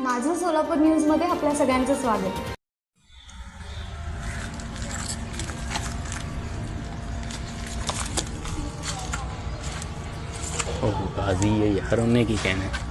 माझं सोलापूर न्यूजमध्ये आपल्या सगळ्यांचं स्वागत. ओह गाजी ये यार उन्हें की कहना है?